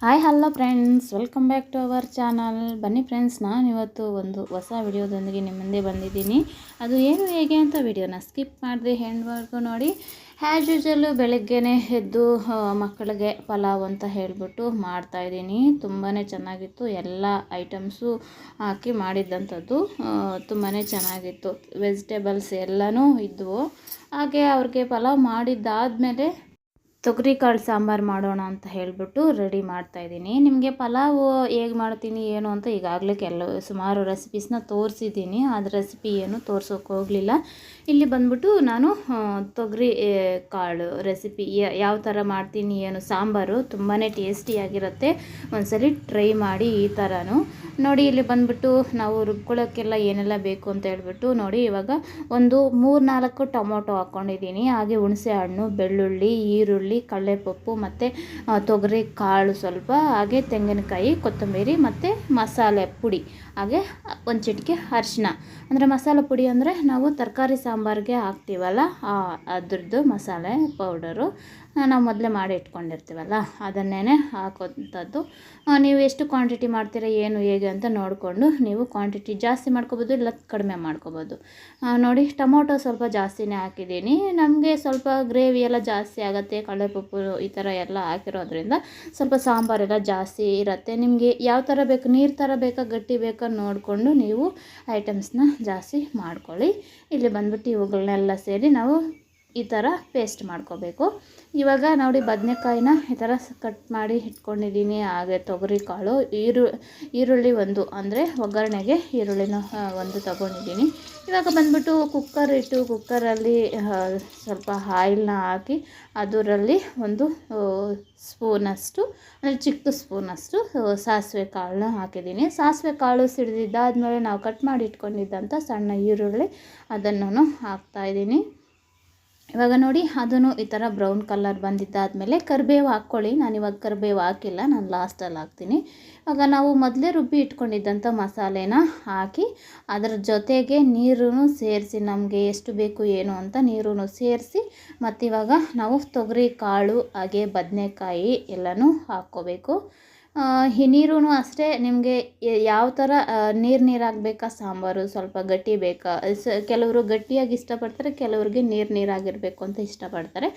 Hi, hello friends. Welcome back to our channel. ಬನ್ನಿ friends, ನಾನು ಇವತ್ತು ಒಂದು ಹೊಸ ವಿಡಿಯೋದೊಂದಿಗೆ ನಿಮ್ಮ ಮುಂದೆ ಬಂದಿದ್ದೀನಿ. ಅದು ಏನು, ಹೇಗೆ ಅಂತ ವಿಡಿಯೋನ ಸ್ಕಿಪ್ ಮಾಡಿದೆ ಹೆಣ್ವರೆಗೂ ನೋಡಿ. ಆ್ಯಸ್ ಯೂಶಲು ಬೆಳಗ್ಗೆನೇ ಎದ್ದು ಮಕ್ಕಳಿಗೆ ಪಲಾವ್ ಅಂತ ಹೇಳಿಬಿಟ್ಟು ಮಾಡ್ತಾಯಿದ್ದೀನಿ ತುಂಬಾ ಚೆನ್ನಾಗಿತ್ತು. ಎಲ್ಲ ಐಟಮ್ಸು ಹಾಕಿ ಮಾಡಿದ್ದಂಥದ್ದು. ತುಂಬಾ ಚೆನ್ನಾಗಿತ್ತು. ವೆಜಿಟೇಬಲ್ಸ್ ಎಲ್ಲನೂ ಇದ್ದವು ಹಾಗೆ ಅವ್ರಿಗೆ ಪಲಾವ್ ಮಾಡಿದ್ದಾದಮೇಲೆ ತೊಗರಿ ಕಾಳು ಸಾಂಬಾರು ಮಾಡೋಣ ಅಂತ ಹೇಳಿಬಿಟ್ಟು ರೆಡಿ ಮಾಡ್ತಾಯಿದ್ದೀನಿ ನಿಮಗೆ ಪಲಾವು ಹೇಗೆ ಮಾಡ್ತೀನಿ, ಏನು ಅಂತ ಈಗಾಗಲೇ ಕೆಲವು ಸುಮಾರು ರೆಸಿಪೀಸ್ನ ತೋರಿಸಿದ್ದೀನಿ. ಅದು ರೆಸಿಪಿ ಏನು ತೋರ್ಸೋಕೆ ಹೋಗಲಿಲ್ಲ. ಇಲ್ಲಿ ಬಂದ್ಬಿಟ್ಟು ನಾನು ತೊಗರಿ ಕಾಳು ರೆಸಿಪಿ ಯಾವ ಥರ ಮಾಡ್ತೀನಿ, ಏನು ಸಾಂಬಾರು ತುಂಬಾ ಟೇಸ್ಟಿಯಾಗಿರುತ್ತೆ ಒಂದ್ಸಲಿ ಟ್ರೈ ಮಾಡಿ ಈ ಥರನೂ ನೋಡಿ ಇಲ್ಲಿ ಬಂದ್ಬಿಟ್ಟು ನಾವು ರುಬ್ಕೊಳ್ಳೋಕ್ಕೆಲ್ಲ ಏನೆಲ್ಲ ಬೇಕು ಅಂತ ಹೇಳ್ಬಿಟ್ಟು ನೋಡಿ ಇವಾಗ ಒಂದು ಮೂರು ನಾಲ್ಕು ಟೊಮೊಟೊ ಹಾಕ್ಕೊಂಡಿದ್ದೀನಿ ಹಾಗೆ ಹುಣಸೆ ಹಣ್ಣು, ಬೆಳ್ಳುಳ್ಳಿ, ಈರುಳ್ಳಿ ಕಡಲೆಪಪ್ಪು ಮತ್ತು ತೊಗರಿ ಕಾಳು ಸ್ವಲ್ಪ, ಹಾಗೆ ತೆಂಗಿನಕಾಯಿ, ಕೊತ್ತಂಬರಿ ಮತ್ತು ಮಸಾಲೆ ಪುಡಿ. ಹಾಗೆ ಒಂದು ಚಿಟಿಕೆ ಅರಿಶಿನ. ಅಂದರೆ ಮಸಾಲೆ ಪುಡಿ ಅಂದರೆ ನಾವು ತರಕಾರಿ ಸಾಂಬಾರಿಗೆ ಹಾಕ್ತೀವಲ್ಲ ಅದ್ರದ್ದು ಮಸಾಲೆ ಪೌಡರು. ನಾವು ಮೊದಲೇ ಮಾಡಿ ಇಟ್ಕೊಂಡಿರ್ತೀವಲ್ಲ ಅದನ್ನೇ ಹಾಕೋಂಥದ್ದು ನೀವು ಎಷ್ಟು ಕ್ವಾಂಟಿಟಿ ಮಾಡ್ತೀರಾ, ಏನು, ಹೇಗೆ ಅಂತ ನೋಡಿಕೊಂಡು ನೀವು ಕ್ವಾಂಟಿಟಿ ಜಾಸ್ತಿ ಮಾಡ್ಕೋಬೋದು, ಇಲ್ಲ ಕಡಿಮೆ ಮಾಡ್ಕೋಬೋದು. ನೋಡಿ, ಟೊಮೊಟೊ ಸ್ವಲ್ಪ ಜಾಸ್ತಿನೇ ಹಾಕಿದ್ದೀನಿ. ನಮಗೆ ಸ್ವಲ್ಪ ಗ್ರೇವಿ ಎಲ್ಲ ಜಾಸ್ತಿ ಆಗುತ್ತೆ, ಕಡಲೆಪಪ್ಪು ಈ ಥರ ಎಲ್ಲ ಹಾಕಿರೋದ್ರಿಂದ ಸ್ವಲ್ಪ ಸಾಂಬಾರೆಲ್ಲ ಜಾಸ್ತಿ ಇರುತ್ತೆ. ನಿಮಗೆ ಯಾವ ಥರ ಬೇಕು, ನೀರು ಥರ ಬೇಕಾ, ಗಟ್ಟಿ ಬೇಕಾ ನೋಡಿಕೊಂಡು ನೀವು ಐಟಮ್ಸ್ನ ಜಾಸ್ತಿ ಮಾಡ್ಕೊಳ್ಳಿ. ಇಲ್ಲಿ ಬಂದ್ಬಿಟ್ಟು ಇವುಗಳನ್ನೆಲ್ಲ ಸೇರಿ ನಾವು ಈ ಥರ ಪೇಸ್ಟ್ ಮಾಡ್ಕೋಬೇಕು. ಇವಾಗ ನೋಡಿ ಬದನೆಕಾಯಿನ ಈ ಥರ ಕಟ್ ಮಾಡಿ ಇಟ್ಕೊಂಡಿದ್ದೀನಿ ಹಾಗೆ ತೊಗರಿ ಕಾಳು, ಈರು, ಈರುಳ್ಳಿ ಒಂದು, ಅಂದರೆ ಒಗ್ಗರಣೆಗೆ ಈರುಳ್ಳಿನ ಒಂದು ತಗೊಂಡಿದ್ದೀನಿ. ಇವಾಗ ಬಂದ್ಬಿಟ್ಟು ಕುಕ್ಕರ್ ಇಟ್ಟು ಕುಕ್ಕರಲ್ಲಿ ಸ್ವಲ್ಪ ಆಯಿಲ್ನ ಹಾಕಿ ಅದರಲ್ಲಿ ಒಂದು ಸ್ಪೂನಷ್ಟು, ಅಂದರೆ ಚಿಕ್ಕ ಸ್ಪೂನಷ್ಟು ಸಾಸಿವೆ ಕಾಳನ್ನ ಹಾಕಿದ್ದೀನಿ. ಸಾಸಿವೆ ಕಾಳು ಸಿಡಿದಿದ್ದಾದ್ಮೇಲೆ ನಾವು ಕಟ್ ಮಾಡಿ ಇಟ್ಕೊಂಡಿದ್ದಂಥ ಸಣ್ಣ ಈರುಳ್ಳಿ ಅದನ್ನು ಹಾಕ್ತಾಯಿದ್ದೀನಿ ಇವಾಗ ನೋಡಿ ಅದನ್ನು ಈ ಥರ ಬ್ರೌನ್ ಕಲರ್ ಬಂದಿದ್ದಾದಮೇಲೆ ಕರಿಬೇವು ಹಾಕ್ಕೊಳ್ಳಿ. ನಾನು ಇವಾಗ ಕರಿಬೇವು ಹಾಕಿಲ್ಲ, ನಾನು ಲಾಸ್ಟಲ್ಲಿ ಹಾಕ್ತೀನಿ. ಇವಾಗ ನಾವು ಮೊದಲೇ ರುಬ್ಬಿ ಇಟ್ಕೊಂಡಿದ್ದಂಥ ಮಸಾಲೆನ ಹಾಕಿ, ಅದರ ಜೊತೆಗೆ ನೀರೂ ಸೇರಿಸಿ, ನಮಗೆ ಎಷ್ಟು ಬೇಕು ಏನು ಅಂತ ನೀರೂ ಸೇರಿಸಿ, ಮತ್ತಿವಾಗ ನಾವು ತೊಗರಿ, ಕಾಳು, ಹಾಗೆ ಬದನೆಕಾಯಿ ಎಲ್ಲನೂ ಹಾಕ್ಕೋಬೇಕು. ನೀರು ಅಷ್ಟೇ ನಿಮಗೆ ಯಾವ ಥರ ನೀರು ನೀರಾಗಬೇಕಾ ಸಾಂಬಾರು ಸ್ವಲ್ಪ ಗಟ್ಟಿ ಬೇಕಾ? ಸ, ಕೆಲವರು ಗಟ್ಟಿಯಾಗಿ ಇಷ್ಟಪಡ್ತಾರೆ, ಕೆಲವ್ರಿಗೆ ನೀರು ನೀರಾಗಿರಬೇಕು ಅಂತ ಇಷ್ಟಪಡ್ತಾರೆ.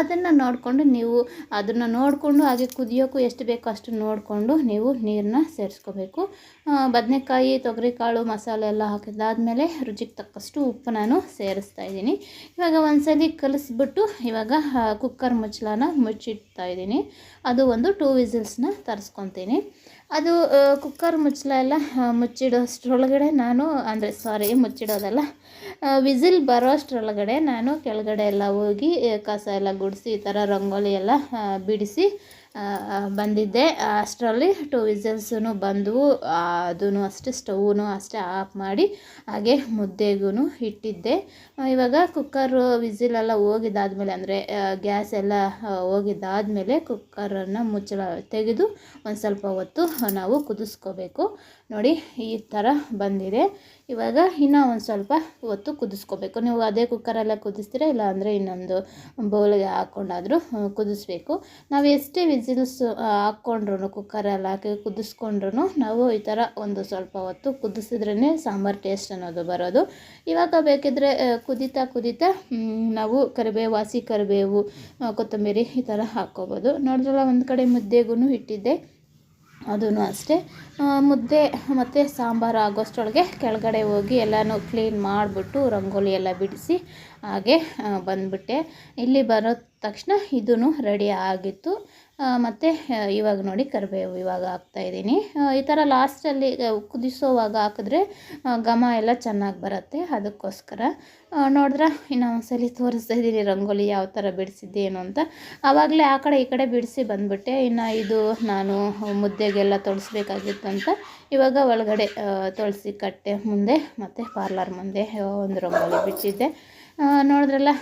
ಅದನ್ನು ನೋಡಿಕೊಂಡು ನೀವು ಅದನ್ನು ನೋಡಿಕೊಂಡು ಹಾಗೆ ಕುದಿಯೋಕ್ಕೂ ಎಷ್ಟು ಬೇಕೋ ಅಷ್ಟು ನೋಡಿಕೊಂಡು ನೀವು ನೀರನ್ನ ಸೇರಿಸ್ಕೋಬೇಕು. ಬದನೆಕಾಯಿ, ತೊಗರಿಕಾಳು, ಮಸಾಲೆ ಎಲ್ಲ ಹಾಕಿದಾದ್ಮೇಲೆ ರುಚಿಗೆ ತಕ್ಕಷ್ಟು ಉಪ್ಪು ನಾನು ಸೇರಿಸ್ತಾ ಇದ್ದೀನಿ. ಇವಾಗ ಒಂದ್ಸಲಿ ಕಲಿಸ್ಬಿಟ್ಟು ಇವಾಗ ಕುಕ್ಕರ್ ಮುಚ್ಚಳನ ಮುಚ್ಚಿಡ್ತಾ ಇದ್ದೀನಿ. ಅದು ಒಂದು ಟೂ ವಿಸಿಲ್ಸ್ನ ತರಿಸ್ಕೊತೀನಿ ಅದು ಕುಕ್ಕರ್ ಮುಚ್ಚಲ ಎಲ್ಲ ಮುಚ್ಚಿಡೋಷ್ಟರೊಳಗಡೆ ನಾನು, ಅಂದರೆ ಸಾರಿ ಮುಚ್ಚಿಡೋದಲ್ಲ ವಿಸಿಲ್ ಬರೋ ಅಷ್ಟರೊಳಗಡೆ ನಾನು ಕೆಳಗಡೆ ಎಲ್ಲ ಹೋಗಿ ಕಸ ಎಲ್ಲ ಗುಡಿಸಿ, ಈ ಥರ ರಂಗೋಲಿ ಎಲ್ಲ ಬಿಡಿಸಿ ಬಂದಿದ್ದೆ. ಅಷ್ಟರಲ್ಲಿ ಟೂ ವಿಸಲ್ಸೂ ಬಂದವು ಅದೂ ಅಷ್ಟೇ ಸ್ಟವ್ನು ಅಷ್ಟೇ ಆಫ್ ಮಾಡಿ, ಹಾಗೆ ಮುದ್ದೆಗೂ ಇಟ್ಟಿದ್ದೆ. ಇವಾಗ ಕುಕ್ಕರು ವಿಸಿಲೆಲ್ಲ ಹೋಗಿದ್ದಾದ್ಮೇಲೆ ಅಂದರೆ ಗ್ಯಾಸ್ ಎಲ್ಲ ಹೋಗಿದ್ದಾದಮೇಲೆ ಕುಕ್ಕರನ್ನು ಮುಚ್ಚಳ, ತೆಗೆದು ಒಂದು ಸ್ವಲ್ಪ ಹೊತ್ತು ನಾವು ಕುದಿಸ್ಕೋಬೇಕು. ನೋಡಿ, ಈ ಥರ ಬಂದಿದೆ. ಇವಾಗ ಇನ್ನೂ ಒಂದು ಸ್ವಲ್ಪ ಹೊತ್ತು ಕುದಿಸ್ಕೋಬೇಕು. ನೀವು ಅದೇ ಕುಕ್ಕರೆಲ್ಲ ಕುದಿಸ್ತೀರಾ ಇಲ್ಲ ಅಂದರೆ ಇನ್ನೊಂದು ಬೌಲ್ಗೆ ಹಾಕ್ಕೊಂಡಾದರೂ ಕುದಿಸ್ಬೇಕು. ನಾವು ಎಷ್ಟೇ ವಿಸಿಲ್ಸ್ ಹಾಕ್ಕೊಂಡ್ರು ಕುಕ್ಕರಲ್ಲಿ ಹಾಕಿ ಕುದಿಸ್ಕೊಂಡ್ರು ನಾವು ಈ ಥರ ಒಂದು ಸ್ವಲ್ಪ ಹೊತ್ತು ಕುದಿಸಿದ್ರೇ ಸಾಂಬಾರು ಟೇಸ್ಟ್ ಅನ್ನೋದು ಬರೋದು. ಇವಾಗ ಬೇಕಿದ್ರೆ ಕುದಿತಾ ಕುದೀತಾ ನಾವು ಕರಿಬೇವು, ಹಸಿ ಕರಿಬೇವು ಕೊತ್ತಂಬರಿ ಈ ಥರ ಹಾಕ್ಕೋಬೋದು. ನೋಡಿದ್ರಲ್ಲ, ಒಂದು ಕಡೆ ಮುದ್ದೆಗೂ ಇಟ್ಟಿದ್ದೆ. ಅದೂ ಅಷ್ಟೇ. ಮುದ್ದೆ ಮತ್ತು ಸಾಂಬಾರು ಆಗೋಷ್ಟೊಳಗೆ ಕೆಳಗಡೆ ಹೋಗಿ ಎಲ್ಲನೂ ಕ್ಲೀನ್ ಮಾಡಿಬಿಟ್ಟು ರಂಗೋಲಿ ಎಲ್ಲ ಬಿಡಿಸಿ ಹಾಗೆ ಬಂದ್ಬಿಟ್ಟೆ. ಇಲ್ಲಿ ಬರೋ ತಕ್ಷಣ ಇದೂ ರೆಡಿ ಆಗಿತ್ತು. ಮತ್ತು ಇವಾಗ ನೋಡಿ ಕರಿಬೇವು ಇವಾಗ ಹಾಕ್ತಾಯಿದ್ದೀನಿ ಈ ಥರ ಲಾಸ್ಟಲ್ಲಿ ಕುದಿಸೋವಾಗ ಹಾಕಿದ್ರೆ ಘಮ ಎಲ್ಲ ಚೆನ್ನಾಗಿ ಬರುತ್ತೆ. ಅದಕ್ಕೋಸ್ಕರ ನೋಡಿದ್ರೆ ಇನ್ನು ಒಂದ್ಸಲಿ ತೋರಿಸ್ತಾ ಇದ್ದೀನಿ ರಂಗೋಲಿ ಯಾವ ಥರ ಬಿಡಿಸಿದ್ದೆ ಏನು ಅಂತ. ಆವಾಗಲೇ ಆ ಕಡೆ ಈ ಕಡೆ ಬಿಡಿಸಿ ಬಂದುಬಿಟ್ಟೆ. ಇನ್ನು ಇದು ನಾನು ಮುದ್ದೆಗೆಲ್ಲ ತೊಳಸ್ಬೇಕಾಗಿತ್ತಂತ ಇವಾಗ ಒಳಗಡೆ ತೊಳಸಿ ಕಟ್ಟೆ ಮುಂದೆ ಮತ್ತು ಪಾರ್ಲರ್ ಮುಂದೆ ಒಂದು ರಂಗೋಲಿ ಬಿಟ್ಟಿದ್ದೆ. ನೋಡಿದ್ರಲ್ಲ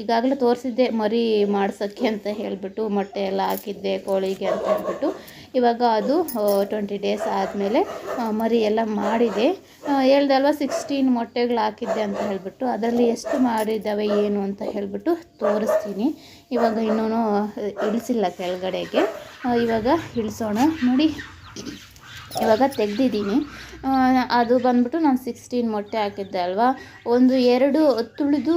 ಈಗಾಗಲೇ ತೋರಿಸಿದ್ದೆ ಮರಿ ಮಾಡ್ಸೋಕ್ಕೆ ಅಂತ ಹೇಳಿಬಿಟ್ಟು, ಮೊಟ್ಟೆ ಎಲ್ಲ ಹಾಕಿದ್ದೆ ಕೋಳಿಗೆ ಅಂತ ಹೇಳ್ಬಿಟ್ಟು. ಇವಾಗ ಅದು ಟ್ವೆಂಟಿ ಡೇಸ್ ಆದಮೇಲೆ ಮರಿ ಎಲ್ಲ ಮಾಡಿದೆ. ಹೇಳ್ದಲ್ವ ಸಿಕ್ಸ್ಟೀನ್ ಮೊಟ್ಟೆಗಳು ಹಾಕಿದ್ದೆ ಅಂತ ಹೇಳಿಬಿಟ್ಟು. ಅದರಲ್ಲಿ ಎಷ್ಟು ಮಾಡಿದ್ದಾವೆ, ಏನು ಅಂತ ಹೇಳಿಬಿಟ್ಟು ತೋರಿಸ್ತೀನಿ. ಇವಾಗ ಇನ್ನೂ ಇಳಿಸಿಲ್ಲ ಕೆಳಗಡೆಗೆ. ಇವಾಗ ಇಳಿಸೋಣ. ನೋಡಿ. ಇವಾಗ ತೆಗ್ದಿದ್ದೀನಿ. ಅದು ಬಂದ್ಬಿಟ್ಟು ನಾನು ಸಿಕ್ಸ್ಟೀನ್ ಮೊಟ್ಟೆ ಹಾಕಿದ್ದೆ ಅಲ್ವಾ? ಒಂದು ಎರಡು ತುಳಿದು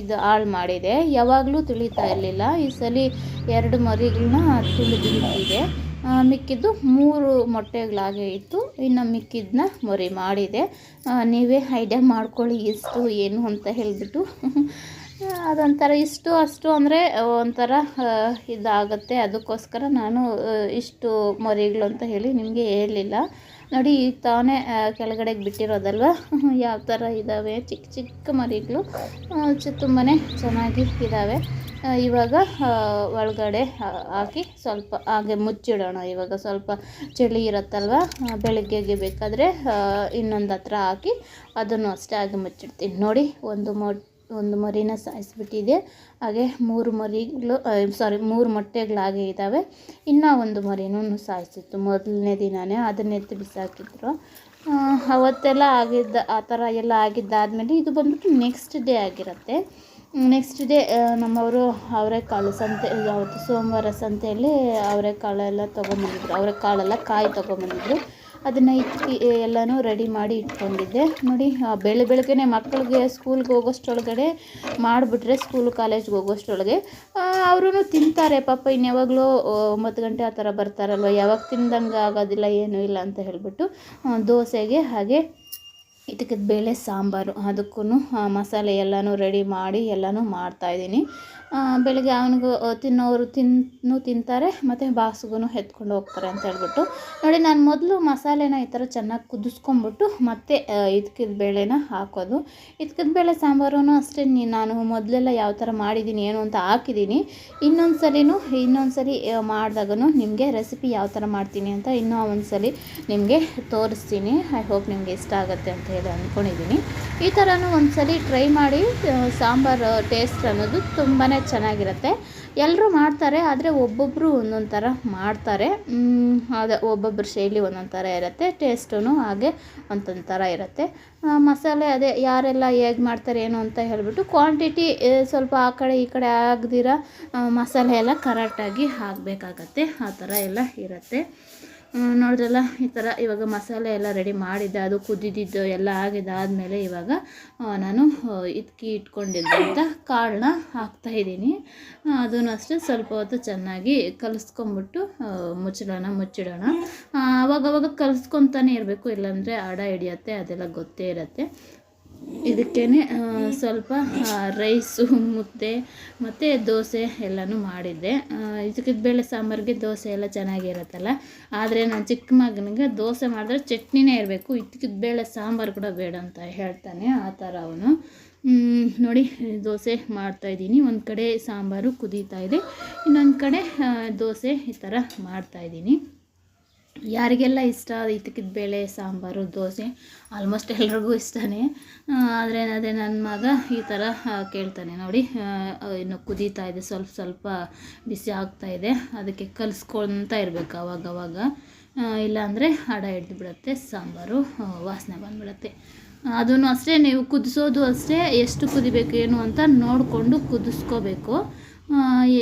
ಇದು ಹಾಳು ಮಾಡಿದೆ. ಯಾವಾಗಲೂ ತುಳಿತಾ ಇರಲಿಲ್ಲ. ಈ ಸಲ ಎರಡು ಮರಿಗಳನ್ನ ತುಳಿದು ಬಿಟ್ಟಿದೆ. ಮಿಕ್ಕಿದ್ದು ಮೂರು ಮೊಟ್ಟೆಗಳಾಗೇ ಇತ್ತು. ಇನ್ನು ಮಿಕ್ಕಿದ್ದನ್ನ ಮರಿ ಮಾಡಿದೆ. ನೀವೇ ಐಡಿಯಾ ಮಾಡ್ಕೊಳ್ಳಿ, ಎಷ್ಟು, ಏನು ಅಂತ ಹೇಳಿಬಿಟ್ಟು. ಅದೊಂಥರ ಇಷ್ಟು ಅಷ್ಟು ಅಂದರೆ ಒಂಥರ ಇದಾಗುತ್ತೆ. ಅದಕ್ಕೋಸ್ಕರ ನಾನು ಇಷ್ಟು ಮರಿಗಳು ಅಂತ ಹೇಳಿ ನಿಮಗೆ ಹೇಳಲಿಲ್ಲ ನೋಡಿ ಈಗ ತಾನೇ ಕೆಳಗಡೆಗೆ ಬಿಟ್ಟಿರೋದಲ್ವ? ಯಾವ ಥರ ಇದ್ದಾವೆ ಚಿಕ್ಕ ಚಿಕ್ಕ ಮರಿಗಳು. ತುಂಬಾ ಚೆನ್ನಾಗಿ ಇದ್ದಾವೆ ಇವಾಗ ಒಳಗಡೆ ಹಾಕಿ ಸ್ವಲ್ಪ ಹಾಗೆ ಮುಚ್ಚಿಡೋಣ. ಇವಾಗ ಸ್ವಲ್ಪ ಚಳಿ ಇರುತ್ತಲ್ವ? ಬೆಳಗ್ಗೆಗೆ ಬೇಕಾದರೆ ಇನ್ನೊಂದು ಹತ್ರ ಹಾಕಿ ಅದನ್ನು ಅಷ್ಟೇ ಹಾಗೆ ಮುಚ್ಚಿಡ್ತೀನಿ. ನೋಡಿ, ಒಂದು ಮೊ ಒಂದು ಮರಿನ ಸಾಯಿಸಿಬಿಟ್ಟಿದೆ. ಹಾಗೆ ಮೂರು ಮರಿಗಳು ಸಾರಿ ಮೂರು ಮೊಟ್ಟೆಗಳಾಗೆ ಇದ್ದಾವೆ. ಇನ್ನೂ ಒಂದು ಮರಿನೂ ಸಾಯಿಸಿತ್ತು ಮೊದಲನೇ ದಿನವೇ ಅದನ್ನ ಎತ್ತಿ ಬಿಸಾಕಿದ್ರು. ಅವತ್ತೆಲ್ಲ ಆಗಿದ್ದ, ಆ ಥರ ಎಲ್ಲ ಆಗಿದ್ದಾದಮೇಲೆ ಇದು ಬಂದ್ಬಿಟ್ಟು ನೆಕ್ಸ್ಟ್ ಡೇ ಆಗಿರುತ್ತೆ. ನೆಕ್ಸ್ಟ್ ಡೇ ನಮ್ಮವರು ಅವರೆಕಾಳು ಸಂತೆ, ಯಾವತ್ತು ಸೋಮವಾರ ಸಂತೆಯಲ್ಲಿ ಅವರೆಕಾಳೆಲ್ಲ ತೊಗೊಂಬಂದಿದ್ರು ಅವರೆಕಾಳೆಲ್ಲ ಕಾಯಿ ತೊಗೊಂಬಂದಿದ್ರು ಅದನ್ನು ಇಕ್ಕಿ ಎಲ್ಲನೂ ರೆಡಿ ಮಾಡಿ ಇಟ್ಕೊಂಡಿದ್ದೆ. ನೋಡಿ ಬೆಳೆ ಬೆಳಗ್ಗೆನೆ ಮಕ್ಕಳಿಗೆ ಸ್ಕೂಲ್ಗೆ ಹೋಗೋಷ್ಟೊಳಗಡೆ ಮಾಡಿಬಿಟ್ರೆ ಸ್ಕೂಲ್ ಕಾಲೇಜ್ಗೆ ಹೋಗೋಷ್ಟೊಳಗೆ ಅವರು ತಿಂತಾರೆ. ಪಾಪ ಇನ್ನು ಯಾವಾಗಲೂ ಒಂಬತ್ತು ಗಂಟೆ ಆ ಥರ ಬರ್ತಾರಲ್ವ, ಯಾವಾಗ ತಿಂದಂಗೆ ಆಗೋದಿಲ್ಲ, ಏನೂ ಇಲ್ಲ ಅಂತ ಹೇಳಿಬಿಟ್ಟು ದೋಸೆಗೆ ಹಾಗೆ ಇದಕ್ಕೆ ಬೇಳೆ ಸಾಂಬಾರು. ಅದಕ್ಕೂ ಮಸಾಲೆ ಎಲ್ಲನೂ ರೆಡಿ ಮಾಡಿ ಎಲ್ಲನೂ ಮಾಡ್ತಾಯಿದ್ದೀನಿ ಬೆಳಗ್ಗೆ ಅವನಿಗೂ ತಿನ್ನೋರು ತಿನ್ನು, ತಿಂತಾರೆ, ಮತ್ತು ಬಾಸ್ಗೂ ಎತ್ಕೊಂಡು ಹೋಗ್ತಾರೆ ಅಂತ ಹೇಳ್ಬಿಟ್ಟು. ನೋಡಿ, ನಾನು ಮೊದಲು ಮಸಾಲೆನ ಈ ಥರ ಚೆನ್ನಾಗಿ ಕುದಿಸ್ಕೊಂಬಿಟ್ಟು ಮತ್ತೆ ಇದ್ಕಿದ ಬೇಳೆನ ಹಾಕೋದು. ಇದ್ಕಿದ ಬೇಳೆ ಸಾಂಬಾರು ಅಷ್ಟೇ ನಾನು ಮೊದಲೆಲ್ಲ ಯಾವ ಥರ ಮಾಡಿದ್ದೀನಿ ಏನು ಅಂತ ಹಾಕಿದ್ದೀನಿ ಇನ್ನೊಂದು ಸಲಿನೂ ಇನ್ನೊಂದು ಸರಿ ಮಾಡಿದಾಗೂ ನಿಮಗೆ ರೆಸಿಪಿ ಯಾವ ಥರ ಮಾಡ್ತೀನಿ ಅಂತ ಇನ್ನೂ ಒಂದು ಸಲ ನಿಮಗೆ ತೋರಿಸ್ತೀನಿ. ಐ ಹೋಪ್ ನಿಮಗೆ ಇಷ್ಟ ಆಗುತ್ತೆ ಅಂತ ಹೇಳಿ ಅಂದ್ಕೊಂಡಿದ್ದೀನಿ ಈ ಥರನೂ ಒಂದು ಸಲ ಟ್ರೈ ಮಾಡಿ ಸಾಂಬಾರು ಟೇಸ್ಟ್ ಅನ್ನೋದು ತುಂಬಾ ಚೆನ್ನಾಗಿರುತ್ತೆ. ಎಲ್ಲರೂ ಮಾಡ್ತಾರೆ, ಆದರೆ ಒಬ್ಬೊಬ್ಬರು ಒಂದೊಂದು ಥರ ಮಾಡ್ತಾರೆ. ಅದು ಒಬ್ಬೊಬ್ಬರ ಶೈಲಿ ಒಂದೊಂದು ಥರ ಇರುತ್ತೆ ಟೇಸ್ಟೂ ಹಾಗೆ ಒಂದೊಂದು ಥರ ಇರುತ್ತೆ. ಮಸಾಲೆ ಅದೇ ಯಾರೆಲ್ಲ ಹೇಗೆ ಮಾಡ್ತಾರೆ, ಏನು ಅಂತ ಹೇಳಿಬಿಟ್ಟು ಕ್ವಾಂಟಿಟಿ ಸ್ವಲ್ಪ ಆ ಕಡೆ ಈ ಕಡೆ ಆಗದಿರ ಮಸಾಲೆ ಎಲ್ಲ ಕರೆಕ್ಟಾಗಿ ಹಾಕಬೇಕಾಗತ್ತೆ, ಆ ಥರ ಎಲ್ಲ ಇರುತ್ತೆ. ನೋಡಿದ್ರಲ್ಲ, ಈ ಥರ ಇವಾಗ ಮಸಾಲೆ ಎಲ್ಲ ರೆಡಿ ಮಾಡಿದ್ದೆ, ಅದು ಕುದಿದಿದ್ದು ಎಲ್ಲ ಆಗಿದ್ದಾದಮೇಲೆ ಇವಾಗ ನಾನು ಇದಕ್ಕೆ ಇಟ್ಕೊಂಡಿದ್ದಂಥ ಕಾಳನ್ನ ಹಾಕ್ತಾಯಿದ್ದೀನಿ ಅದನ್ನು ಅಷ್ಟೇ ಸ್ವಲ್ಪ ಹೊತ್ತು ಚೆನ್ನಾಗಿ ಕಲಿಸ್ಕೊಂಬಿಟ್ಟು ಮುಚ್ಚಿಡೋಣ. ಮುಚ್ಚಿಡೋಣ ಆವಾಗವಾಗ ಕಲಿಸ್ಕೊತಾನೆ ಇರಬೇಕು, ಇಲ್ಲಾಂದರೆ ಅಡ ಹಿಡಿಯತ್ತೆ, ಅದೆಲ್ಲ ಗೊತ್ತೇ ಇರುತ್ತೆ. ಇದಕ್ಕೇ ಸ್ವಲ್ಪ ರೈಸು, ಮುದ್ದೆ, ಮತ್ತು ದೋಸೆ ಎಲ್ಲನೂ ಮಾಡಿದ್ದೆ. ಇದಕ್ಕೆ ಬೇಳೆ ಸಾಂಬಾರಿಗೆ ದೋಸೆ ಎಲ್ಲ ಚೆನ್ನಾಗಿರುತ್ತಲ್ಲ? ಆದರೆ ನಾನು ಚಿಕ್ಕ ಮಗನಿಗೆ ದೋಸೆ ಮಾಡಿದ್ರೆ ಚಟ್ನಿನೇ ಇರಬೇಕು. ಇದಕ್ಕಿದ ಬೇಳೆ ಸಾಂಬಾರು ಕೂಡ ಬೇಡ ಅಂತ ಹೇಳ್ತಾನೆ ಆ ಥರ ಅವನು. ನೋಡಿ, ದೋಸೆ ಮಾಡ್ತಾಯಿದ್ದೀನಿ ಒಂದು ಕಡೆ ಸಾಂಬಾರು ಕುದೀತಾ ಇದೆ. ಇನ್ನೊಂದು ಕಡೆ ದೋಸೆ ಈ ಥರ ಮಾಡ್ತಾಯಿದ್ದೀನಿ ಯಾರಿಗೆಲ್ಲ ಇಷ್ಟ ಇದಕ್ಕಿದ ಬೇಳೆ, ಸಾಂಬಾರು, ದೋಸೆ ಆಲ್ಮೋಸ್ಟ್ ಎಲ್ರಿಗೂ ಇಷ್ಟನೇ. ಆದರೆ ಅದೇ ನನ್ನ ಮಗ ಈ ಥರ ಕೇಳ್ತಾನೆ, ನೋಡಿ ಇನ್ನು ಕುದೀತಾ ಇದೆ, ಸ್ವಲ್ಪ ಸ್ವಲ್ಪ ಬಿಸಿ ಆಗ್ತಾ ಇದೆ, ಅದಕ್ಕೆ ಕಲಿಸ್ಕೊಳ್ತಾ ಇರಬೇಕು ಅವಾಗವಾಗ ಇಲ್ಲಾಂದರೆ ಹಡ ಹಿಡ್ದು ಬಿಡುತ್ತೆ, ಸಾಂಬಾರು ವಾಸನೆ ಬಂದ್ಬಿಡುತ್ತೆ. ಅದನ್ನು ಅಷ್ಟೇ, ನೀವು ಕುದಿಸೋದು ಅಷ್ಟೇ, ಎಷ್ಟು ಕುದಿಬೇಕು, ಏನು ಅಂತ ನೋಡಿಕೊಂಡು ಕುದಿಸ್ಕೋಬೇಕು.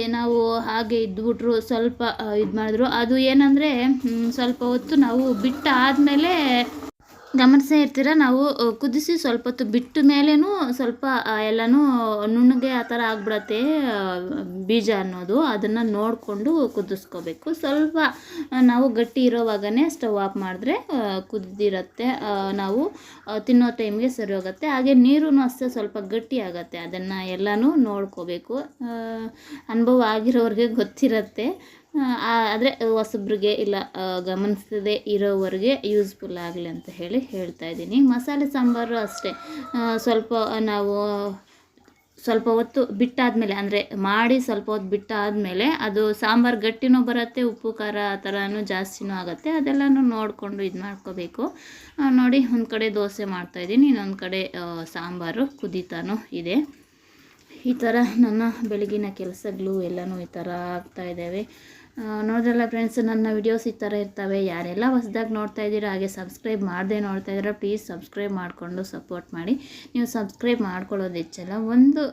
ನಾವು ಹಾಗೆ ಇದ್ಬಿಟ್ರು ಸ್ವಲ್ಪ ಇದು ಮಾಡಿದ್ರು ಅದು ಏನಂದರೆ ಸ್ವಲ್ಪ ಹೊತ್ತು ನಾವು ಬಿಟ್ಟಾದಮೇಲೆ ಗಮನಿಸೇ ಇರ್ತೀರ? ನಾವು ಕುದಿಸಿ ಸ್ವಲ್ಪ ಹೊತ್ತು ಬಿಟ್ಟ ಮೇಲೇನೂ ಸ್ವಲ್ಪ ಎಲ್ಲನೂ ನುಣ್ಣಗೆ ಆ ಥರ ಆಗ್ಬಿಡತ್ತೆ ಬೀಜ ಅನ್ನೋದು. ಅದನ್ನು ನೋಡಿಕೊಂಡು ಕುದಿಸ್ಕೋಬೇಕು. ಸ್ವಲ್ಪ ನಾವು ಗಟ್ಟಿ ಇರೋವಾಗನೇ ಸ್ಟವ್ ಆಫ್ ಮಾಡಿದ್ರೆ ಕುದಿದಿರತ್ತೆ. ನಾವು ತಿನ್ನೋ ಟೈಮ್ಗೆ ಸರಿ ಹೋಗುತ್ತೆ. ಹಾಗೆ ನೀರು ಅಷ್ಟೇ ಸ್ವಲ್ಪ ಗಟ್ಟಿ ಆಗುತ್ತೆ. ಅದನ್ನು ಎಲ್ಲನೂ ನೋಡ್ಕೋಬೇಕು. ಅನುಭವ ಆಗಿರೋರಿಗೆ ಗೊತ್ತಿರುತ್ತೆ. ಆದರೆ ಹೊಸಬ್ರಿಗೆ ಇಲ್ಲ ಗಮನಿಸದೆ ಇರೋವರೆಗೆ ಯೂಸ್ಫುಲ್ ಆಗಲಿ ಅಂತ ಹೇಳಿ ಹೇಳ್ತಾ ಇದ್ದೀನಿ. ಮಸಾಲೆ ಸಾಂಬಾರು ಅಷ್ಟೇ. ಸ್ವಲ್ಪ ನಾವು ಸ್ವಲ್ಪ ಹೊತ್ತು ಬಿಟ್ಟಾದಮೇಲೆ ಅಂದರೆ ಮಾಡಿ ಸ್ವಲ್ಪ ಹೊತ್ತು ಬಿಟ್ಟಾದಮೇಲೆ ಅದು ಸಾಂಬಾರು ಗಟ್ಟಿನೂ ಬರುತ್ತೆ ಉಪ್ಪು ಖಾರ ಆ ಥರನೂ ಜಾಸ್ತಿನೂ ಆಗುತ್ತೆ. ಅದೆಲ್ಲನೂ ನೋಡಿಕೊಂಡು ಇದು ಮಾಡ್ಕೋಬೇಕು. ನೋಡಿ ಒಂದು ಕಡೆ ದೋಸೆ ಮಾಡ್ತಾಯಿದ್ದೀನಿ ಇನ್ನೊಂದು ಕಡೆ ಸಾಂಬಾರು ಕುದೀತಾನೂ ಇದೆ. ಈ ಥರ ನನ್ನ ಬೆಳಗಿನ ಕೆಲಸಗಳು ಎಲ್ಲನೂ ಈ ಥರ ಆಗ್ತಾ ಇದ್ದಾವೆ. ಆ, ನೋಡಿದ್ರಲ್ಲ ಫ್ರೆಂಡ್ಸ್ ನನ್ನ ವಿಡಿಯೋಸ್ ಈ ಥರ ಇರ್ತವೆ. ಯಾರೆಲ್ಲ ಹೊಸ್ದಾಗಿ ನೋಡ್ತಾ ಇದ್ದೀರಾ ಹಾಗೆ ಸಬ್ಸ್ಕ್ರೈಬ್ ಮಾಡದೆ ನೋಡ್ತಾ ಇದ್ದೀರಾ ಪ್ಲೀಸ್ ಸಬ್ಸ್ಕ್ರೈಬ್ ಮಾಡಿಕೊಂಡು ಸಪೋರ್ಟ್ ಮಾಡಿ. ನೀವು ಸಬ್ಸ್ಕ್ರೈಬ್ ಮಾಡ್ಕೊಳ್ಳೋದು ಹೆಚ್ಚಲ್ಲ. ಒಂದು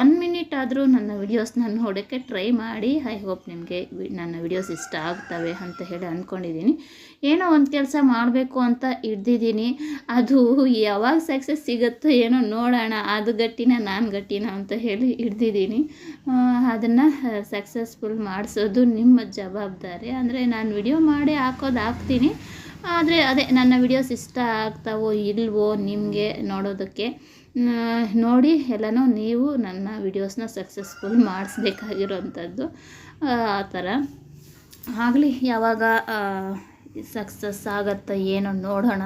ಒನ್ ಮಿನಿಟ್ ಆದರೂ ನನ್ನ ವಿಡಿಯೋಸ್ನ ನೋಡೋಕ್ಕೆ ಟ್ರೈ ಮಾಡಿ. ಐ ಹೋಪ್ ನಿಮಗೆ ನನ್ನ ವಿಡಿಯೋಸ್ ಇಷ್ಟ ಆಗ್ತವೆ ಅಂತ ಹೇಳಿ ಅಂದ್ಕೊಂಡಿದ್ದೀನಿ ಏನೋ ಒಂದು ಕೆಲಸ ಮಾಡಬೇಕು ಅಂತ ಹಿಡ್ದಿದ್ದೀನಿ ಅದು ಯಾವಾಗ ಸಕ್ಸಸ್ ಸಿಗುತ್ತೋ ಏನೋ ನೋಡೋಣ. ಅದು ಗಟ್ಟಿನ ನಾನು ಗಟ್ಟಿನ ಅಂತ ಹೇಳಿ ಹಿಡ್ದಿದ್ದೀನಿ ಅದನ್ನು ಸಕ್ಸಸ್ಫುಲ್ ಮಾಡಿಸೋದು ನಿಮ್ಮ ಜವಾಬ್ದಾರಿ. ಅಂದರೆ ನಾನು ವಿಡಿಯೋ ಮಾಡಿ ಹಾಕೋದು ಹಾಕ್ತೀನಿ. ಆದರೆ ಅದೇ, ನನ್ನ ವಿಡಿಯೋಸ್ ಇಷ್ಟ ಆಗ್ತಾವೋ ಇಲ್ವೋ ನಿಮಗೆ ನೋಡೋದಕ್ಕೆ. ನೋಡಿ ಎಲ್ಲನೂ ನೀವು ನನ್ನ ವೀಡಿಯೋಸ್ನ ಸಕ್ಸಸ್ಫುಲ್ ಮಾಡಿಸ್ಬೇಕಾಗಿರೋವಂಥದ್ದು ಆ ಥರ. ಆಗಲಿ, ಯಾವಾಗ ಸಕ್ಸಸ್ ಆಗತ್ತಾ ಏನು ನೋಡೋಣ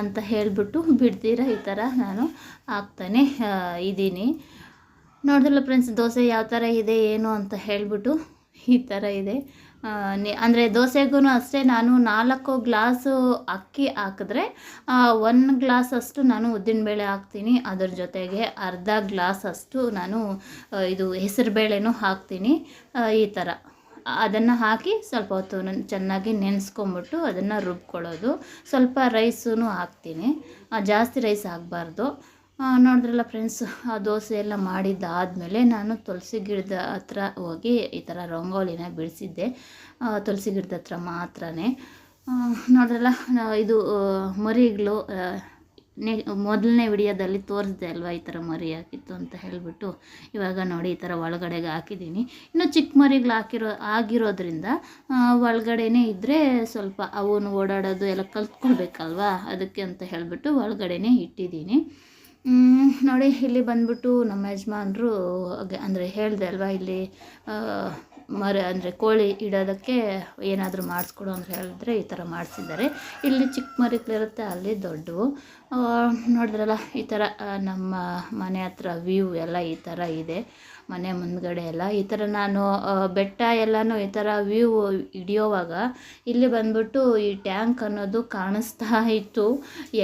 ಅಂತ ಹೇಳಿಬಿಟ್ಟು ಬಿಡ್ತೀರ? ಈ ಥರ ನಾನು ಆಗ್ತಾನೆ ಇದ್ದೀನಿ. ನೋಡಿದ್ರಲ್ಲ ಫ್ರೆಂಡ್ಸ್ ದೋಸೆ ಯಾವ ಥರ ಇದೆ, ಏನು ಅಂತ ಹೇಳಿಬಿಟ್ಟು ಈ ಥರ ಇದೆ. ಅಂದರೆ ದೋಸೆಗೂ ಅಷ್ಟೇ, ನಾನು ನಾಲ್ಕು ಗ್ಲಾಸು ಅಕ್ಕಿ ಹಾಕಿದ್ರೆ ಒನ್ ಗ್ಲಾಸ್ ಅಷ್ಟು ನಾನು ಉದ್ದಿನಬೇಳೆ ಹಾಕ್ತೀನಿ. ಅದ್ರ ಜೊತೆಗೆ ಅರ್ಧ ಗ್ಲಾಸ್ ಅಷ್ಟು ನಾನು ಇದು ಹೆಸರುಬೇಳೆನೂ ಹಾಕ್ತೀನಿ ಈ ಥರ ಅದನ್ನು ಹಾಕಿ ಸ್ವಲ್ಪ ಹೊತ್ತು ನಾನು, ಚೆನ್ನಾಗಿ ನೆನೆಸ್ಕೊಂಬಿಟ್ಟು ಅದನ್ನು ರುಬ್ಕೊಳ್ಳೋದು. ಸ್ವಲ್ಪ ರೈಸೂ ಹಾಕ್ತೀನಿ. ಜಾಸ್ತಿ ರೈಸ್ ಆಗಬಾರ್ದು ನೋಡಿದ್ರಲ್ಲ ಫ್ರೆಂಡ್ಸ್ ಆ ದೋಸೆ ಎಲ್ಲ ಮಾಡಿದ್ದಾದಮೇಲೆ ನಾನು ತುಳಸಿ ಗಿಡದ ಹತ್ರ ಹೋಗಿ ಈ ಥರ ರಂಗೋಲಿನ ಬಿಡಿಸಿದ್ದೆ. ತುಳಸಿ ಗಿಡದ ಹತ್ರ ಮಾತ್ರನೇ. ನೋಡಿದ್ರಲ್ಲ ಇದು ಮರಿಗಳು ನೆ, ಮೊದಲನೇ ವಿಡಿಯೋದಲ್ಲಿ ತೋರಿಸಿದೆ ಅಲ್ವಾ ಈ ಥರ ಮರಿ ಹಾಕಿತ್ತು ಅಂತ ಹೇಳಿಬಿಟ್ಟು. ಇವಾಗ ನೋಡಿ ಈ ಥರ ಒಳಗಡೆಗೆ ಹಾಕಿದ್ದೀನಿ. ಇನ್ನು ಚಿಕ್ಕ ಮರಿಗಳು ಹಾಕಿರೋ, ಆಗಿರೋದ್ರಿಂದ ಒಳಗಡೆನೇ ಇದ್ದರೆ ಸ್ವಲ್ಪ ಅವನು ಓಡಾಡೋದು ಎಲ್ಲ ಕಲ್ತ್ಕೊಳ್ಬೇಕಲ್ವಾ? ಅದಕ್ಕೆ ಅಂತ ಹೇಳಿಬಿಟ್ಟು ಒಳಗಡೆನೇ ಇಟ್ಟಿದ್ದೀನಿ. ನೋಡಿ, ಇಲ್ಲಿ ಬಂದ್ಬಿಟ್ಟು ನಮ್ಮ ಯಜಮಾನ್ರು ಅಂದರೆ ಹೇಳಿದೆ ಅಲ್ವಾ, ಇಲ್ಲಿ ಮರ, ಅಂದರೆ ಕೋಳಿ ಇಡೋದಕ್ಕೆ ಏನಾದರೂ ಮಾಡಿಸ್ಕೊಡು ಅಂತ ಹೇಳಿದ್ರೆ ಈ ಥರ ಮಾಡಿಸಿದ್ದಾರೆ. ಇಲ್ಲಿ ಚಿಕ್ಕ ಮರಿಗಳಿರುತ್ತೆ, ಅಲ್ಲಿ ದೊಡ್ಡವು. ನೋಡಿದ್ರಲ್ಲ, ಈ ಥರ ನಮ್ಮ ಮನೆ ಹತ್ರ ವ್ಯೂ ಎಲ್ಲ ಈ ಥರ ಇದೆ. ಮನೆ ಮುಂದ್ಗಡೆ ಎಲ್ಲ. ಈ ಥರ ನಾನು ಬೆಟ್ಟ ಎಲ್ಲನೂ ಈ ಥರ ವ್ಯೂ ಹಿಡಿಯೋವಾಗ ಇಲ್ಲಿ ಬಂದ್ಬಿಟ್ಟು ಈ ಟ್ಯಾಂಕ್ ಅನ್ನೋದು ಕಾಣಿಸ್ತಾ ಇತ್ತು.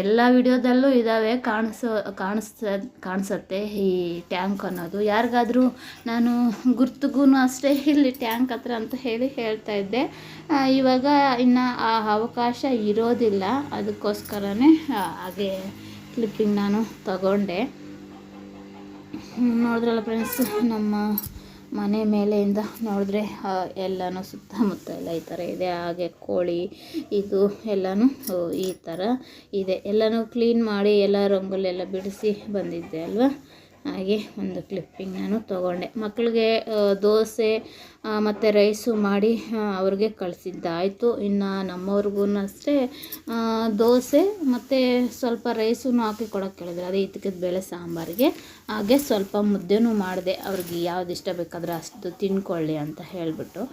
ಎಲ್ಲ ವಿಡಿಯೋದಲ್ಲೂ ಇದ್ದಾವೆ ಕಾಣಿಸೋ ಕಾಣಿಸ್ತ ಕಾಣಿಸುತ್ತೆ ಈ ಟ್ಯಾಂಕ್ ಅನ್ನೋದು. ಯಾರಿಗಾದರೂ ನಾನು ಗುರ್ತುಗೂ ಅಷ್ಟೇ ಇಲ್ಲಿ ಟ್ಯಾಂಕ್ ಹತ್ರ ಅಂತ ಹೇಳಿ ಹೇಳ್ತಾ ಇದ್ದೆ. ಇವಾಗ ಇನ್ನು ಆ ಅವಕಾಶ ಇರೋದಿಲ್ಲ. ಅದಕ್ಕೋಸ್ಕರನೇ ಹಾಗೆ ಕ್ಲಿಪ್ಪಿಂಗ್ ನಾನು ತಗೊಂಡೆ. ನೋಡಿದ್ರಲ್ಲ ಫ್ರೆಂಡ್ಸ್ ನಮ್ಮ ಮನೆ ಮೇಲೆಯಿಂದ ನೋಡಿದ್ರೆ ಎಲ್ಲನೂ ಸುತ್ತಮುತ್ತ ಎಲ್ಲ ಈ ಥರ ಇದೆ. ಹಾಗೆ ಕೋಳಿ, ಇದು ಎಲ್ಲನೂ ಈ ಥರ ಇದೆ. ಎಲ್ಲನೂ ಕ್ಲೀನ್ ಮಾಡಿ ಎಲ್ಲ ರಂಗೋಲಿ ಎಲ್ಲ ಬಿಡಿಸಿ ಬಂದಿದ್ದೆ ಅಲ್ವಾ? ಹಾಗೆ ಒಂದು ಕ್ಲಿಪ್ಪಿಂಗ್ ನಾನು ತೊಗೊಂಡೆ. ಮಕ್ಕಳಿಗೆ ದೋಸೆ ಮತ್ತು ರೈಸು ಮಾಡಿ ಅವ್ರಿಗೆ ಕಳಿಸಿದ್ದಾಯಿತು. ಇನ್ನು ನಮ್ಮವ್ರಿಗೂ ಅಷ್ಟೇ ದೋಸೆ ಮತ್ತು ಸ್ವಲ್ಪ ರೈಸೂ ಹಾಕಿ ಕೊಡೋಕ್ಕೆ ಕೇಳಿದ್ರು. ಅದೇ ಇದ್ದಕ್ಕಿದ್ದ ಬೇಳೆ ಸಾಂಬಾರಿಗೆ. ಹಾಗೆ ಸ್ವಲ್ಪ ಮುದ್ದೆನೂ ಮಾಡಿದೆ. ಅವ್ರಿಗೆ ಯಾವ್ದು ಇಷ್ಟ ಬೇಕಾದ್ರೆ ಅಷ್ಟು ತಿನ್ಕೊಳ್ಳಿ ಅಂತ ಹೇಳಿಬಿಟ್ಟು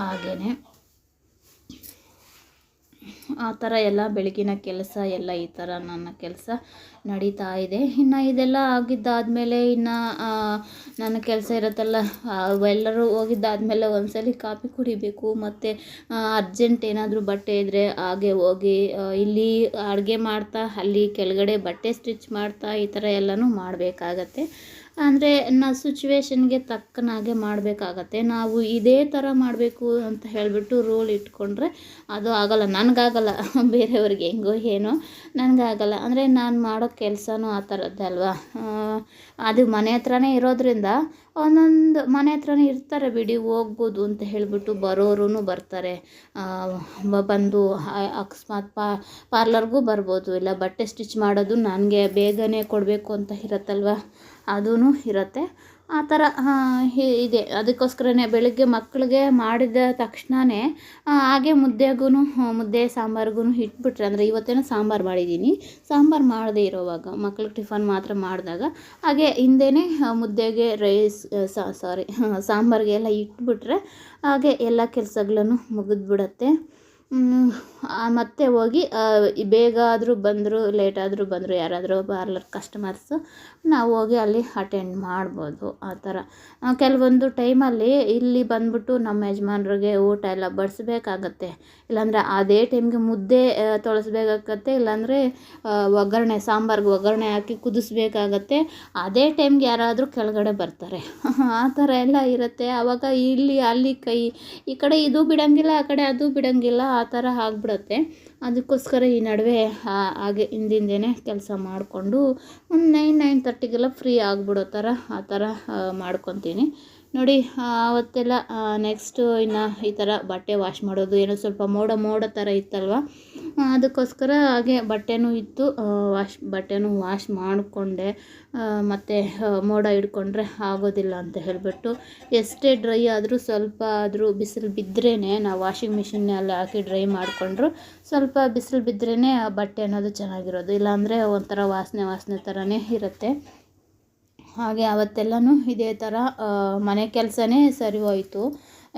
ಹಾಗೆಯೇ ಆ ಥರ ಎಲ್ಲ ಬೆಳಗಿನ ಕೆಲಸ ಎಲ್ಲ ಈ ಥರ ನನ್ನ ಕೆಲಸ ನಡೀತಾ ಇದೆ. ಇನ್ನು ಇದೆಲ್ಲ ಆಗಿದ್ದಾದಮೇಲೆ ಇನ್ನು ನನ್ನ ಕೆಲಸ ಇರುತ್ತಲ್ಲ ಎಲ್ಲರೂ ಹೋಗಿದ್ದಾದಮೇಲೆ ಒಂದ್ಸಲ ಕಾಫಿ ಕುಡಿಬೇಕು, ಮತ್ತು ಅರ್ಜೆಂಟ್ ಏನಾದರೂ ಬಟ್ಟೆ ಇದ್ದರೆ ಹಾಗೆ ಹೋಗಿ ಇಲ್ಲಿ ಅಡುಗೆ ಮಾಡ್ತಾ, ಅಲ್ಲಿ ಕೆಳಗಡೆ ಬಟ್ಟೆ ಸ್ಟಿಚ್ ಮಾಡ್ತಾ ಈ ಥರ ಎಲ್ಲನೂ ಮಾಡಬೇಕಾಗತ್ತೆ. ಅಂದರೆ ನಾ ಸಿಚುವೇಶನ್ಗೆ ತಕ್ಕನಾಗೆ ಮಾಡಬೇಕಾಗತ್ತೆ. ನಾವು ಇದೇ ಥರ ಮಾಡಬೇಕು ಅಂತ ಹೇಳಿಬಿಟ್ಟು ರೂಲ್ ಇಟ್ಕೊಂಡ್ರೆ ಅದು ಆಗಲ್ಲ. ನನಗಾಗಲ್ಲ. ಬೇರೆಯವ್ರಿಗೆ ಹೆಂಗೋ ಏನೋ ನನಗಾಗಲ್ಲ. ಅಂದರೆ ನಾನು ಮಾಡೋ ಕೆಲಸನೂ ಆ ಥರದ್ದೇ ಅಲ್ವಾ? ಅದು ಮನೆ ಹತ್ರನೇ ಇರೋದ್ರಿಂದ ಒಂದೊಂದು ಮನೆ ಹತ್ರನೇ ಇರ್ತಾರೆ ಬಿಡಿ, ಹೋಗ್ಬೋದು ಅಂತ ಹೇಳಿಬಿಟ್ಟು ಬರೋರು ಬರ್ತಾರೆ. ಬಂದು ಅಕಸ್ಮಾತ್ ಪಾ, ಪಾರ್ಲರ್ಗೂ ಬರ್ಬೋದು. ಇಲ್ಲ, ಬಟ್ಟೆ ಸ್ಟಿಚ್ ಮಾಡೋದು ನನಗೆ ಬೇಗನೆ ಕೊಡಬೇಕು ಅಂತ ಇರತ್ತಲ್ವ? ಅದೂ ಇರುತ್ತೆ. ಆ ಥರ ಇದೆ. ಅದಕ್ಕೋಸ್ಕರನೇ ಬೆಳಗ್ಗೆ ಮಕ್ಕಳಿಗೆ ಮಾಡಿದ ತಕ್ಷಣವೇ ಹಾಗೆ ಮುದ್ದೆಗೂ ಮುದ್ದೆ ಸಾಂಬಾರ್ಗೂ ಇಟ್ಬಿಟ್ರೆ ಅಂದರೆ ಇವತ್ತೇನೋ ಸಾಂಬಾರು ಮಾಡಿದ್ದೀನಿ ಸಾಂಬಾರು ಮಾಡದೇ ಇರೋವಾಗ, ಮಕ್ಳಿಗೆ ಟಿಫನ್ ಮಾತ್ರ ಮಾಡಿದಾಗ, ಹಾಗೆ ಹಿಂದೆಯೇ ಮುದ್ದೆಗೆ ರೈಸ್ ಸಾರಿ ಸಾಂಬಾರಿಗೆ ಎಲ್ಲ ಇಟ್ಬಿಟ್ರೆ ಹಾಗೆ ಎಲ್ಲ ಕೆಲಸಗಳನ್ನು ಮುಗಿದ್ಬಿಡತ್ತೆ. ಮತ್ತೆ ಹೋಗಿ ಬೇಗ ಆದರೂ ಬಂದರು ಲೇಟ್ ಆದರೂ ಬಂದರು, ಯಾರಾದರೂ ಪಾರ್ಲರ್ ಕಸ್ಟಮರ್ಸು ನಾವು ಹೋಗಿ ಅಲ್ಲಿ ಅಟೆಂಡ್ ಮಾಡ್ಬೋದು, ಆ ಥರ. ಕೆಲವೊಂದು ಟೈಮಲ್ಲಿ ಇಲ್ಲಿ ಬಂದ್ಬಿಟ್ಟು ನಮ್ಮ ಯಜಮಾನ್ರಿಗೆ ಊಟ ಎಲ್ಲ ಬಡಿಸ್ಬೇಕಾಗತ್ತೆ. ಇಲ್ಲಾಂದರೆ ಅದೇ ಟೈಮ್ಗೆ ಮುದ್ದೆ ತೊಳಸ್ಬೇಕಾಗತ್ತೆ, ಇಲ್ಲಾಂದರೆ ಒಗ್ಗರಣೆ, ಸಾಂಬಾರ್ಗೆ ಒಗ್ಗರಣೆ ಹಾಕಿ ಕುದಿಸ್ಬೇಕಾಗತ್ತೆ. ಅದೇ ಟೈಮ್ಗೆ ಯಾರಾದರೂ ಕೆಳಗಡೆ ಬರ್ತಾರೆ. ಆ ಥರ ಎಲ್ಲ ಇರುತ್ತೆ. ಆವಾಗ ಇಲ್ಲಿ, ಅಲ್ಲಿ ಕೈ, ಈ ಕಡೆ ಇದು ಬಿಡೋಂಗಿಲ್ಲ, ಆ ಕಡೆ ಅದು ಬಿಡೋಂಗಿಲ್ಲ ಆ ಥರ ಆಗಿಬಿಡುತ್ತೆ. ಅದಕ್ಕೋಸ್ಕರ ಈ ನಡುವೆ ಹಾಗೆ ಹಿಂದಿಂದೇ ಕೆಲಸ ಮಾಡಿಕೊಂಡು ಒಂದು ನೈನ್ ನೈನ್ ತರ್ಟಿಗೆಲ್ಲ ಫ್ರೀ ಆಗಿಬಿಡೋ ಥರ ಆ ಥರ ಮಾಡ್ಕೊತೀನಿ. ನೋಡಿ ಅವತ್ತೆಲ್ಲ ನೆಕ್ಸ್ಟು ಇನ್ನು ಈ ಥರ ಬಟ್ಟೆ ವಾಶ್ ಮಾಡೋದು, ಏನೋ ಸ್ವಲ್ಪ ಮೋಡ ಮೋಡ ಥರ ಇತ್ತಲ್ವ? ಅದಕ್ಕೋಸ್ಕರ ಹಾಗೆ ಬಟ್ಟೆನೂ ಇತ್ತು. ವಾಶ್ ಬಟ್ಟೆನೂ ವಾಶ್ ಮಾಡಿಕೊಂಡೆ. ಮತ್ತು ಮೋಡ ಹಿಡ್ಕೊಂಡ್ರೆ ಆಗೋದಿಲ್ಲ ಅಂತ ಹೇಳಿಬಿಟ್ಟು, ಎಷ್ಟೇ ಡ್ರೈ ಆದರೂ ಸ್ವಲ್ಪ ಆದರೂ ಬಿಸಿಲು ಬಿದ್ರೇ ನಾವು ವಾಷಿಂಗ್ ಮಿಷಿನಲ್ಲಿ ಹಾಕಿ ಡ್ರೈ ಮಾಡಿಕೊಂಡ್ರು, ಸ್ವಲ್ಪ ಬಿಸಿಲು ಬಿದ್ರೇ ಆ ಬಟ್ಟೆ ಅನ್ನೋದು ಚೆನ್ನಾಗಿರೋದು. ಇಲ್ಲಾಂದರೆ ಒಂಥರ ವಾಸನೆ ವಾಸನೆ ಥರನೇ ಇರುತ್ತೆ. ಹಾಗೆ ಅವತ್ತೆಲ್ಲನೂ ಇದೇ ಥರ ಮನೆ ಕೆಲಸನೇ ಸರಿ ಹೋಯಿತು.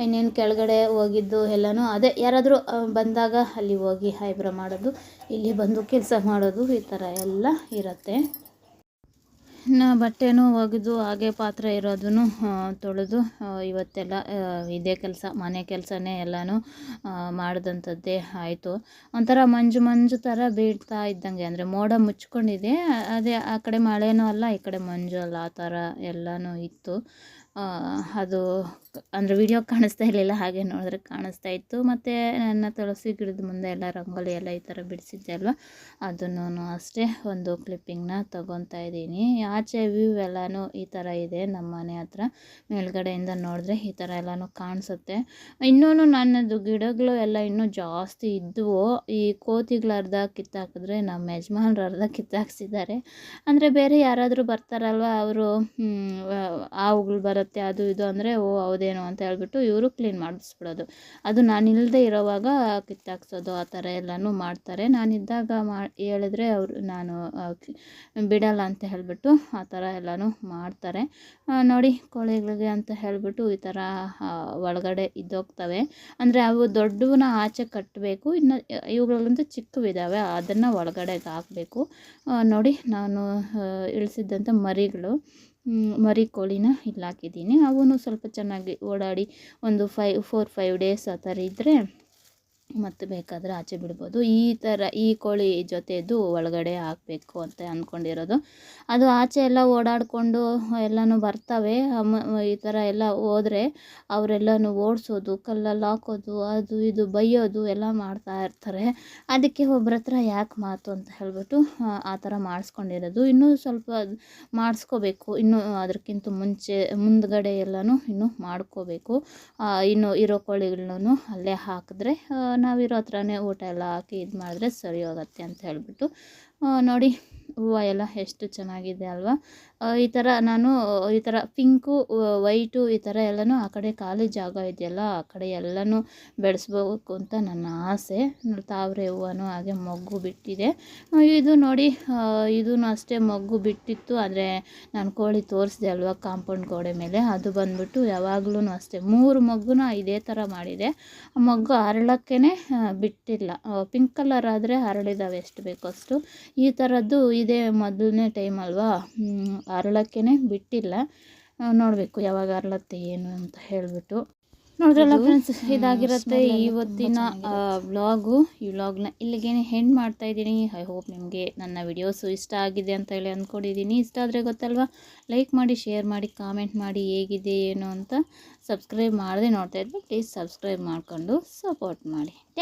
ಇನ್ನೇನು ಕೆಳಗಡೆ ಹೋಗಿದ್ದು ಎಲ್ಲನೂ ಅದೇ, ಯಾರಾದರೂ ಬಂದಾಗ ಅಲ್ಲಿ ಹೋಗಿ ಹೈಬ್ರ ಮಾಡೋದು, ಇಲ್ಲಿ ಬಂದು ಕೆಲಸ ಮಾಡೋದು ಈ ಥರ ಎಲ್ಲ ಇರುತ್ತೆ. ಇನ್ನು ಬಟ್ಟೆನೂ ಒಗೆದು ಹಾಗೆ ಪಾತ್ರೆ ಇರೋದನ್ನು ತೊಳೆದು ಇವತ್ತೆಲ್ಲ ಇದೇ ಕೆಲಸ, ಮನೆ ಕೆಲಸನೇ ಎಲ್ಲನೂ ಮಾಡಿದಂಥದ್ದೇ ಆಯಿತು. ಒಂಥರ ಮಂಜು ಮಂಜು ಥರ ಬೀಳ್ತಾ ಇದ್ದಂಗೆ, ಅಂದರೆ ಮೋಡ ಮುಚ್ಕೊಂಡಿದೆ, ಅದೇ ಆ ಕಡೆ ಮಳೆನೂ ಅಲ್ಲ, ಈ ಕಡೆ ಮಂಜು ಅಲ್ಲ, ಆ ಥರ ಎಲ್ಲನೂ ಇತ್ತು. ಅದು ಅಂದರೆ ವಿಡಿಯೋ ಕಾಣಿಸ್ತಾ ಇರಲಿಲ್ಲ ಹಾಗೆ ನೋಡಿದ್ರೆ ಕಾಣಿಸ್ತಾ ಇತ್ತು ಮತ್ತು ನನ್ನ ತುಳಸಿ ಗಿಡದ ಮುಂದೆ ಎಲ್ಲ ರಂಗೋಲಿ ಎಲ್ಲ ಈ ಥರ ಬಿಡಿಸಿದ್ದೆ ಅಲ್ವ ಅದನ್ನು ಅಷ್ಟೇ ಒಂದು ಕ್ಲಿಪ್ಪಿಂಗ್ನ ತಗೊತಾ ಇದ್ದೀನಿ ಆಚೆ ವ್ಯೂ ಎಲ್ಲನೂ ಈ ಥರ ಇದೆ ನಮ್ಮ ಮನೆ ಹತ್ರ ಮೇಲ್ಗಡೆಯಿಂದ ನೋಡಿದ್ರೆ ಈ ಥರ ಎಲ್ಲನೂ ಕಾಣಿಸುತ್ತೆ ಇನ್ನೂ ನನ್ನದು ಗಿಡಗಳು ಎಲ್ಲ ಇನ್ನೂ ಜಾಸ್ತಿ ಇದ್ದವು ಈ ಕೋತಿಗಳು ಅರ್ಧ ಕಿತ್ತಾಕಿದ್ರೆ ನಮ್ಮ ಯಜಮಾನ್ರು ಅರ್ಧ ಕಿತ್ತಾಕ್ಸಿದ್ದಾರೆ ಅಂದರೆ ಬೇರೆ ಯಾರಾದರೂ ಬರ್ತಾರಲ್ವ ಅವರು ಹಾವುಗಳು ಬರುತ್ತೆ, ಅದು ಇದು ಅಂದರೆ ಓ ಹೌದೇನೋ ಅಂತ ಹೇಳ್ಬಿಟ್ಟು ಇವರು ಕ್ಲೀನ್ ಮಾಡಿಸ್ಬಿಡೋದು ಅದು ನಾನು ಇಲ್ಲದೆ ಇರೋವಾಗ ಕಿತ್ತಾಕ್ಸೋದು, ಆ ಥರ ಎಲ್ಲನೂ ಮಾಡ್ತಾರೆ. ನಾನಿದ್ದಾಗ ಮಾ, ಹೇಳಿದ್ರೆ ಅವರು ನಾನು ಬಿಡಲ್ಲ ಅಂತ ಹೇಳಿಬಿಟ್ಟು ಆ ಥರ ಎಲ್ಲನೂ ಮಾಡ್ತಾರೆ. ನೋಡಿ ಕೋಳಿಗಳಿಗೆ ಅಂತ ಹೇಳಿಬಿಟ್ಟು ಈ ಥರ ಒಳಗಡೆ ಇದ್ದೋಗ್ತವೆ. ಅಂದರೆ ಅವು ದೊಡ್ಡವನ್ನ ಆಚೆ ಕಟ್ಟಬೇಕು ಇನ್ನು ಇವುಗಳಂತೂ ಚಿಕ್ಕವಿದ್ದಾವೆ ಅದನ್ನು ಒಳಗಡೆಗೆ ಹಾಕಬೇಕು. ನೋಡಿ ನಾನು ಇಳಿಸಿದ್ದಂಥ ಮರಿಗಳು. ಮರಿ ಕೋಳಿನ ಇಲ್ಲಿ ಹಾಕಿದ್ದೀನಿ ಅವೂ ಸ್ವಲ್ಪ ಚೆನ್ನಾಗಿ ಓಡಾಡಿ ಒಂದು ಫೈವ್ ಫೋರ್ ಫೈವ್ ಡೇಸ್ ಆ ಥರ ಇದ್ದರೆ ಮತ್ತೆ ಬೇಕಾದರೆ ಆಚೆ ಬಿಡ್ಬೋದು. ಈ ಥರ ಈ ಕೋಳಿ ಜೊತೆದು ಒಳಗಡೆ ಹಾಕಬೇಕು ಅಂತ ಅಂದ್ಕೊಂಡಿರೋದು ಅದು ಆಚೆ ಎಲ್ಲ ಓಡಾಡಿಕೊಂಡು ಎಲ್ಲನೂ ಬರ್ತವೆ. ಈ ಥರ ಎಲ್ಲ ಹೋದರೆ ಅವರೆಲ್ಲನೂ ಓಡಿಸೋದು, ಕಲ್ಲಲ್ಲಿ ಹಾಕೋದು, ಅದು ಇದು ಬೈಯೋದು ಎಲ್ಲ ಮಾಡ್ತಾ ಇರ್ತಾರೆ. ಅದಕ್ಕೆ ಒಬ್ಬರ ಹತ್ರ ಯಾಕೆ ಮಾತು ಅಂತ ಹೇಳ್ಬಿಟ್ಟು, ಆ ಥರ ಮಾಡಿಸ್ಕೊಂಡಿರೋದು. ಇನ್ನೂ ಸ್ವಲ್ಪ ಮಾಡಿಸ್ಕೋಬೇಕು. ಇನ್ನೂ ಅದಕ್ಕಿಂತ ಮುಂಚೆ, ಮುಂದ್ಗಡೆ ಎಲ್ಲನೂ ಇನ್ನೂ ಮಾಡ್ಕೋಬೇಕು. ಇನ್ನು ಇರೋ ಕೋಳಿಗಳನ್ನೂ ಅಲ್ಲೇ ಹಾಕಿದ್ರೆ ನಾವಿರೋ ಹತ್ರನೇ ಊಟ ಎಲ್ಲ ಹಾಕಿ ಇದು ಮಾಡಿದ್ರೆ ಸರಿ ಹೋಗುತ್ತೆ ಅಂತ ಹೇಳಿಬಿಟ್ಟು ನೋಡಿ. ಹೂವು ಎಲ್ಲ ಎಷ್ಟು ಚೆನ್ನಾಗಿದೆ ಅಲ್ವಾ? ಈ ಥರ ನಾನು, ಈ ಥರ ಪಿಂಕು ವೈಟು ಈ ಥರ ಎಲ್ಲನೂ ಆ ಕಡೆ ಖಾಲಿ ಜಾಗ ಇದೆಯಲ್ಲ, ಆ ಕಡೆ ಎಲ್ಲನೂ ಬೆಳೆಸ್ಬೇಕು ಅಂತ ನನ್ನ ಆಸೆ. ತಾವ್ರೆ ಹೂವನೂ ಹಾಗೆ ಮೊಗ್ಗು ಬಿಟ್ಟಿದೆ. ಇದು ನೋಡಿ ಇದೂ ಅಷ್ಟೇ ಮೊಗ್ಗು ಬಿಟ್ಟಿತ್ತು, ಆದರೆ ನಾನು ಕೋಳಿ ತೋರಿಸಿದೆ ಅಲ್ವಾ ಕಾಂಪೌಂಡ್ ಗೋಡೆ ಮೇಲೆ, ಅದು ಬಂದ್ಬಿಟ್ಟು ಯಾವಾಗಲೂ ಅಷ್ಟೇ. ಮೂರು ಮೊಗ್ಗುನ ಇದೇ ಥರ ಮಾಡಿದೆ. ಮೊಗ್ಗು ಅರಳಕ್ಕೇ ಬಿಟ್ಟಿಲ್ಲ. ಪಿಂಕ್ ಕಲರ್ ಆದರೆ ಹರಳಿದಾವೆ ಎಷ್ಟು ಬೇಕೋ ಅಷ್ಟು. ಈ ಥರದ್ದು ಇದೇ ಮೊದಲನೇ ಟೈಮ್ ಅಲ್ವಾ? ಅರಳಕ್ಕೇ ಬಿಟ್ಟಿಲ್ಲ. ನೋಡಬೇಕು ಯಾವಾಗ ಅರಳತ್ತೆ ಏನು ಅಂತ ಹೇಳಿಬಿಟ್ಟು. ನೋಡಿದ್ರಲ್ಲ ಫ್ರೆಂಡ್ಸ್ ಇದಾಗಿರುತ್ತೆ ಇವತ್ತಿನ ವ್ಲಾಗು ಈ ವ್ಲಾಗ್ನ ಇಲ್ಲಿಗೆ ಹೆಂಡ್ ಮಾಡ್ತಾ ಇದ್ದೀನಿ. ಐ ಹೋಪ್ ನಿಮಗೆ ನನ್ನ ವಿಡಿಯೋಸು ಇಷ್ಟ ಆಗಿದೆ ಅಂತ ಹೇಳಿ ಅಂದ್ಕೊಂಡಿದ್ದೀನಿ. ಇಷ್ಟ ಆದರೆ ಗೊತ್ತಲ್ವಾ? ಲೈಕ್ ಮಾಡಿ ಶೇರ್ ಮಾಡಿ ಕಾಮೆಂಟ್ ಮಾಡಿ ಹೇಗಿದೆ ಏನು ಅಂತ ಸಬ್ಸ್ಕ್ರೈಬ್ ಮಾಡದೆ ನೋಡ್ತಾ ಇದ್ರೆ ಪ್ಲೀಸ್ ಸಬ್ಸ್ಕ್ರೈಬ್ ಮಾಡಿಕೊಂಡು ಸಪೋರ್ಟ್ ಮಾಡಿ.